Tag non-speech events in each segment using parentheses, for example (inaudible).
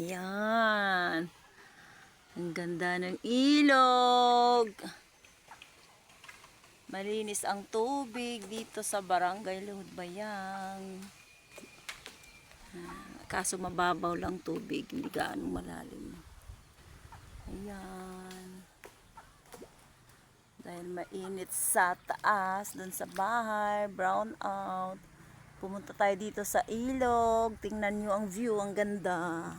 Yan. Ang ganda ng ilog. Malinis ang tubig dito sa barangay Lihudbayang. Ah, Kaso mababaw lang tubig, hindi gaano malalim. Ayan. Dahil mainit sa taas, dun sa bahay, brown out. Pumunta tayo dito sa ilog. Tingnan nyo ang view, ang ganda.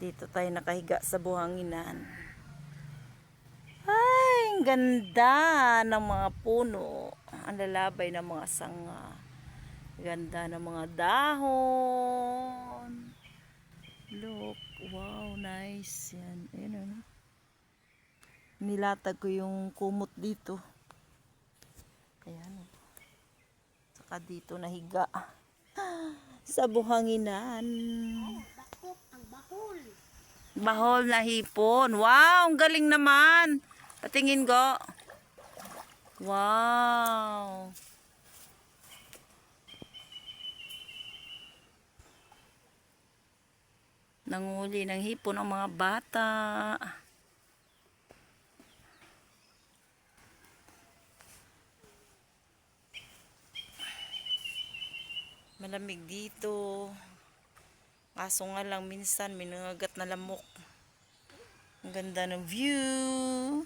Dito tayo nakahiga sa buhanginan. Ay, ang ganda ng mga puno. Ang lalabay ng mga sanga. Ganda ng mga dahon. Look, wow, nice. Yan, ayun ano. Nilatag ko yung kumot dito. Ayan. Saka dito nahiga. (gasps) Sa buhanginan. Bahol na hipon. Wow, ang galing naman. Patingin ko. Wow. Nanguli ng hipon ang mga bata. Malamig dito. Kaso nga lang minsan may na lamok. Ang ganda ng view.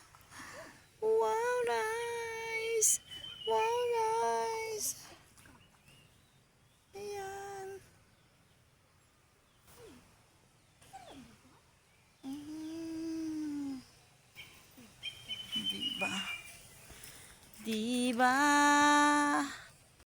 Wow, nice. Wow, nice. Ayan. Mm. Diba? Diba?